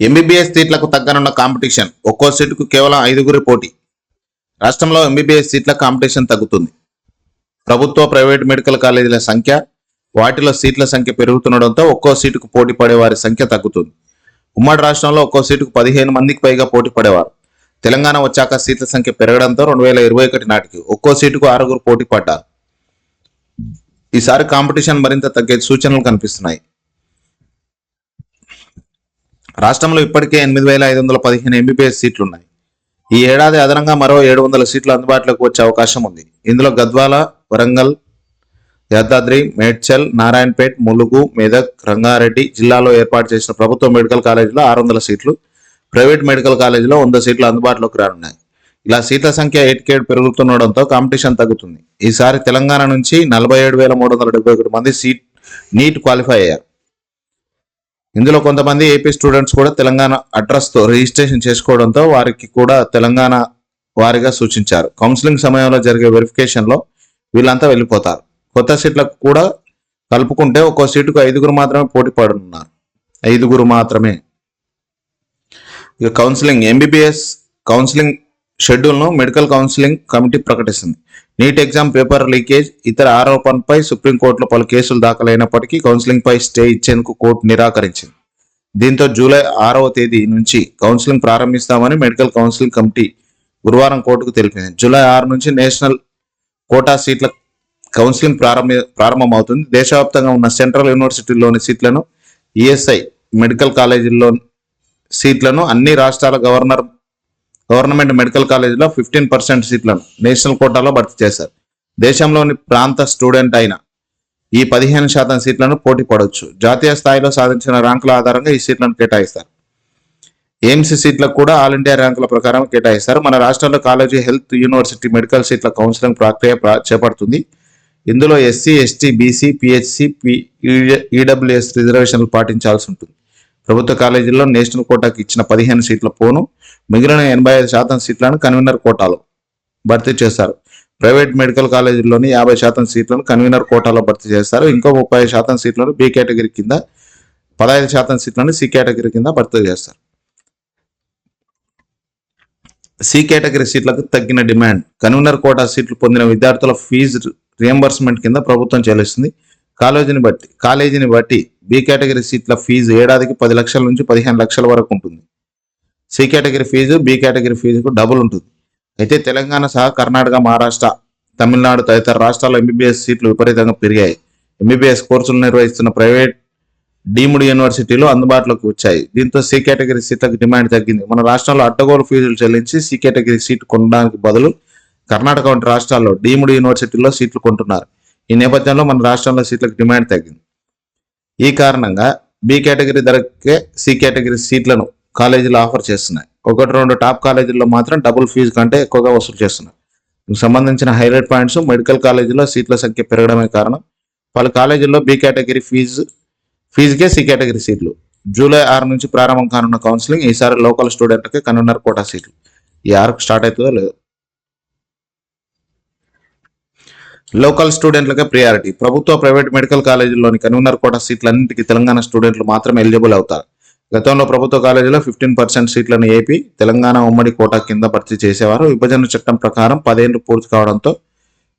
MBBS సీట్లకు తగ్గనున్న competition ఒక్కో సీటుకు కేవలం ఐదుగురి పోటీ. రాష్ట్రంలో ఎంబీబీఎస్ సీట్ల కాంపిటీషన్ తగ్గుతుంది. ప్రభుత్వ ప్రైవేట్ మెడికల్ కాలేజీల సంఖ్య వాటిలో సీట్ల సంఖ్య పెరుగుతుండడంతో ఒక్కో సీటుకు పోటీ పడేవారి సంఖ్య తగ్గుతుంది. ఉమ్మడి రాష్ట్రంలో ఒక్కో సీటుకు పదిహేను మందికి పైగా పోటీ పడేవారు. తెలంగాణ వచ్చాక సీట్ల సంఖ్య పెరగడంతో రెండు వేల ఇరవై ఒకటి నాటికి ఒక్కో సీటుకు ఆరుగురు పోటీ పడ్డారు. ఈసారి కాంపిటీషన్ మరింత తగ్గే సూచనలు కనిపిస్తున్నాయి. రాష్ట్రంలో ఇప్పటికే ఎనిమిది వేల ఐదు వందల పదిహేను ఎంబీబీఎస్ సీట్లు ఉన్నాయి ఈ ఏడాది అదనంగా మరో ఏడు వందల సీట్లు అందుబాటులోకి వచ్చే అవకాశం ఉంది. ఇందులో గద్వాల వరంగల్ యాదాద్రి మేడ్చల్ నారాయణపేట్ ములుగు మెదక్ రంగారెడ్డి జిల్లాలో ఏర్పాటు చేసిన ప్రభుత్వ మెడికల్ కాలేజీలో ఆరు వందల సీట్లు ప్రైవేట్ మెడికల్ కాలేజీలో వంద సీట్లు అందుబాటులోకి రానున్నాయి. ఇలా సీట్ల సంఖ్య ఎయిట్కేడ్ పెరుగుతుండడంతో కాంపిటీషన్ తగ్గుతుంది. ఈసారి తెలంగాణ నుంచి నలభై ఏడు వేల మూడు వందల డెబ్బై ఒకటి మంది సీట్ నీట్ క్వాలిఫై అయ్యారు. ఇందులో కొంతమంది ఏపీ స్టూడెంట్స్ కూడా తెలంగాణ అడ్రస్తో రిజిస్ట్రేషన్ చేసుకోవడంతో వారికి కూడా తెలంగాణ వారిగా సూచించారు. కౌన్సిలింగ్ సమయంలో జరిగే వెరిఫికేషన్లో వీళ్ళంతా వెళ్ళిపోతారు. కొత్త సీట్లకు కూడా కలుపుకుంటే ఒక్కో సీటుకు ఐదుగురు మాత్రమే పోటీ పడనున్నారు. ఐదుగురు మాత్రమే. ఇక కౌన్సిలింగ్ ఎంబీబీఎస్ కౌన్సిలింగ్ షెడ్యూల్ను మెడికల్ కౌన్సిలింగ్ కమిటీ ప్రకటిస్తుంది. నీట్ ఎగ్జామ్ పేపర్ లీకేజ్ ఇతర ఆరోపణలపై సుప్రీంకోర్టులో పలు కేసులు దాఖలైనప్పటికీ కౌన్సిలింగ్పై స్టే ఇచ్చేందుకు కోర్టు నిరాకరించింది. దీంతో జూలై ఆరవ తేదీ నుంచి కౌన్సిలింగ్ ప్రారంభిస్తామని మెడికల్ కౌన్సిలింగ్ కమిటీ గురువారం కోర్టుకు తెలిపింది. జూలై ఆరు నుంచి నేషనల్ కోటా సీట్ల కౌన్సిలింగ్ ప్రారంభ ప్రారంభమవుతుంది. దేశవ్యాప్తంగా ఉన్న సెంట్రల్ యూనివర్సిటీలోని సీట్లను ఈఎస్ఐ మెడికల్ కాలేజీల్లో సీట్లను అన్ని రాష్ట్రాల గవర్నర్ గవర్నమెంట్ మెడికల్ కాలేజీలో ఫిఫ్టీన్ పర్సెంట్ సీట్లను నేషనల్ కోటాలో భర్తీ చేశారు. దేశంలోని ప్రాంత స్టూడెంట్ అయిన ఈ పదిహేను శాతం సీట్లను పోటీ పడవచ్చు. జాతీయ స్థాయిలో సాధించిన ర్యాంకుల ఆధారంగా ఈ సీట్లను కేటాయిస్తారు. ఎయిమ్స్ సీట్లకు కూడా ఆల్ ఇండియా ర్యాంకుల ప్రకారం కేటాయిస్తారు. మన రాష్ట్రంలో కాలేజీ హెల్త్ యూనివర్సిటీ మెడికల్ సీట్ల కౌన్సిలింగ్ ప్రక్రియ చేపడుతుంది. ఇందులో SC ST BC PHC EWS రిజర్వేషన్లు పాటించాల్సి ఉంటుంది. ప్రభుత్వ కాలేజీల్లో నేషనల్ కోటాకు ఇచ్చిన పదిహేను సీట్ల పోను. మిగిలిన ఎనభై ఐదు శాతం సీట్లను కన్వీనర్ కోటాలో భర్తీ చేస్తారు. ప్రైవేట్ మెడికల్ కాలేజీల్లోని యాభై శాతం సీట్లను కన్వీనర్ కోటాలో భర్తీ చేస్తారు. ఇంకో ముప్పై శాతం సీట్లను బి కేటగిరీ కింద పదహైదు శాతం సీట్లను సి కేటగిరీ కింద భర్తీ చేస్తారు. సి కేటగిరీ సీట్లకు తగ్గిన డిమాండ్. కన్వీనర్ కోటా సీట్లు పొందిన విద్యార్థుల ఫీజు రియంబర్స్మెంట్ కింద ప్రభుత్వం చెల్లిస్తుంది. కాలేజీని బట్టి కాలేజీని బట్టి బి కేటగిరీ సీట్ల ఫీజు ఏడాదికి పది లక్షల నుంచి పదిహేను లక్షల వరకు ఉంటుంది. C category fee B category ఫీజుకు double ఉంటుంది. అయితే తెలంగాణ సహా కర్ణాటక మహారాష్ట్ర తమిళనాడు తదితర రాష్ట్రాల్లో ఎంబీబీఎస్ సీట్లు విపరీతంగా పెరిగాయి. ఎంబీబీఎస్ కోర్సులు నిర్వహిస్తున్న ప్రైవేట్ డీమ్డ్ యూనివర్సిటీలు అందుబాటులోకి వచ్చాయి. దీంతో సి కేటగిరీ సీట్లకు డిమాండ్ తగ్గింది. మన రాష్ట్రంలో అడ్డగోలు ఫీజులు చెల్లించి సి కేటగిరీ సీట్ కొనడానికి బదులు కర్ణాటక వంటి రాష్ట్రాల్లో డీమ్డ్ యూనివర్సిటీల్లో సీట్లు కొంటున్నారు. ఈ నేపథ్యంలో మన రాష్ట్రంలో సీట్లకు డిమాండ్ తగ్గింది. ఈ కారణంగా బి కేటగిరీ ధరకే సి కేటగిరీ సీట్లను కాలేజీలు ఆఫర్ చేస్తున్నాయి. ఒకటి రెండు టాప్ కాలేజీల్లో మాత్రం డబుల్ ఫీజు కంటే ఎక్కువగా వసూలు చేస్తున్నాయి సంబంధించిన హైలైట్ పాయింట్స్ మెడికల్ కాలేజీలో సీట్ల సంఖ్య పెరగడమే కారణం. పలు కాలేజీల్లో బి కేటగిరీ ఫీజు ఫీజుకే సి కేటగిరీ సీట్లు. జూలై ఆరు నుంచి ప్రారంభం కానున్న కౌన్సిలింగ్ ఈసారి లోకల్ స్టూడెంట్లకి కన్వీనర్ కోటా సీట్లు. ఈ ఆరుకు స్టార్ట్ అవుతుందో లేదో లోకల్ స్టూడెంట్లకే ప్రియారిటీ ప్రభుత్వ ప్రైవేట్ మెడికల్ కాలేజీల్లోని కన్వీనర్ కోట సీట్లన్నింటికి తెలంగాణ స్టూడెంట్లు మాత్రమే ఎలిజిబుల్ అవుతారు. గతంలో ప్రభుత్వ కాలేజీలో ఫిఫ్టీన్ పర్సెంట్ సీట్లను ఏపీ తెలంగాణ ఉమ్మడి కోట కింద భర్తీ చేసేవారు. విభజన చట్టం ప్రకారం పదేళ్ళు పూర్తి కావడంతో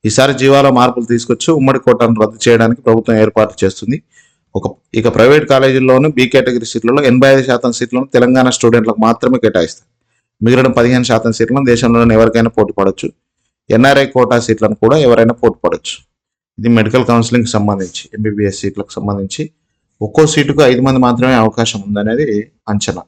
ఈసారి జీవాలో మార్పులు తీసుకొచ్చి ఉమ్మడి కోటను రద్దు చేయడానికి ప్రభుత్వం ఏర్పాటు చేస్తుంది. ఒక ఇక ప్రైవేట్ కాలేజీల్లోనూ బి కేటగిరీ సీట్లలో ఎనభై ఐదు శాతం సీట్లను తెలంగాణ స్టూడెంట్లకు మాత్రమే కేటాయిస్తారు. మిగిలిన పదిహేను శాతం సీట్లను దేశంలోని ఎవరికైనా పోటీ పడవచ్చు ఎన్ఆర్ఐ కోటా సీట్లను కూడా ఎవరైనా పోటీ పడవచ్చు ఇది మెడికల్ కౌన్సిలింగ్ సంబంధించి ఎంబీబీఎస్ సీట్లకు సంబంధించి ఒక్కో సీటుకు ఐదు మంది మాత్రమే అవకాశం ఉందనేది అంచనా.